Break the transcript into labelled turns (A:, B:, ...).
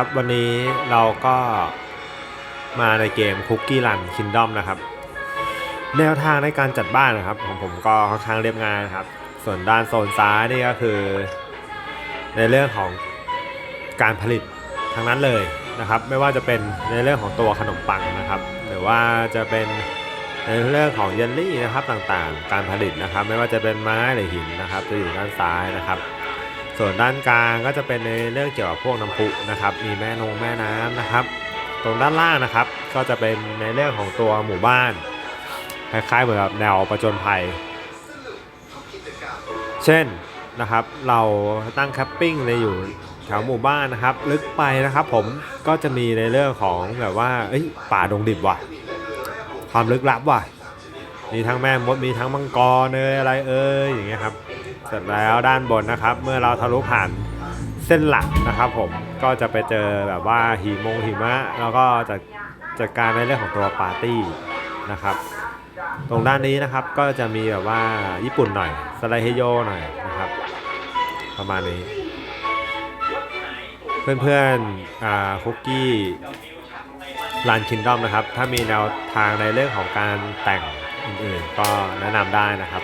A: ครับวันนี้เราก็มาในเกม Cookie Run Kingdom นะครับ แนวทางในการจัดบ้านนะครับของผมก็ค่อนข้างเรียบง่ายนะครับ ส่วนด้านโซนซ้ายนี่ก็คือ ในเรื่องของการผลิตทั้งนั้นเลยนะครับ ไม่ว่าจะเป็นในเรื่องของตัวขนมปังนะครับ หรือว่าจะเป็นในเรื่องของเยลลี่นะครับต่างๆ การผลิตนะครับ ไม่ว่าจะเป็นไม้หรือหินนะครับ จะอยู่ด้านซ้ายนะครับ ส่วนด้านกลางก็จะเป็นในเรื่องเกี่ยวกับพวกน้ำพุนะครับ มีแม่นงแม่น้ำนะครับ ตรงด้านล่างนะครับ ก็จะเป็นในเรื่องของตัวหมู่บ้าน คล้ายๆเหมือนกับแนวประจนภัย เช่นนะครับ เราตั้งแคปปิ้งในอยู่แถวหมู่บ้านนะครับ ลึกไปนะครับ ผมก็จะมีในเรื่องของแบบว่าป่าดงดิบว่ะ ความลึกลับว่ะ มีทั้งแม่มดมีทั้งมังกรเอยอะไรเอยอย่างเงี้ยครับ เสร็จแล้วด้านบนนะครับ เมื่อเราทะลุผ่านเส้นหลักนะครับ ผมก็จะไปเจอแบบว่าหิมงหิมะ แล้วก็จะจัดการในเรื่องของตัวปาร์ตี้นะครับ ตรงด้านนี้นะครับก็จะมีแบบว่าญี่ปุ่นหน่อยสไลเฮโยหน่อยนะครับ ประมาณนี้ เพื่อนๆอ่าคุกกี้รันคินดอมนะครับ ถ้ามีแนวทางในเรื่องของการแต่ง อื่นๆก็แนะนำได้นะครับ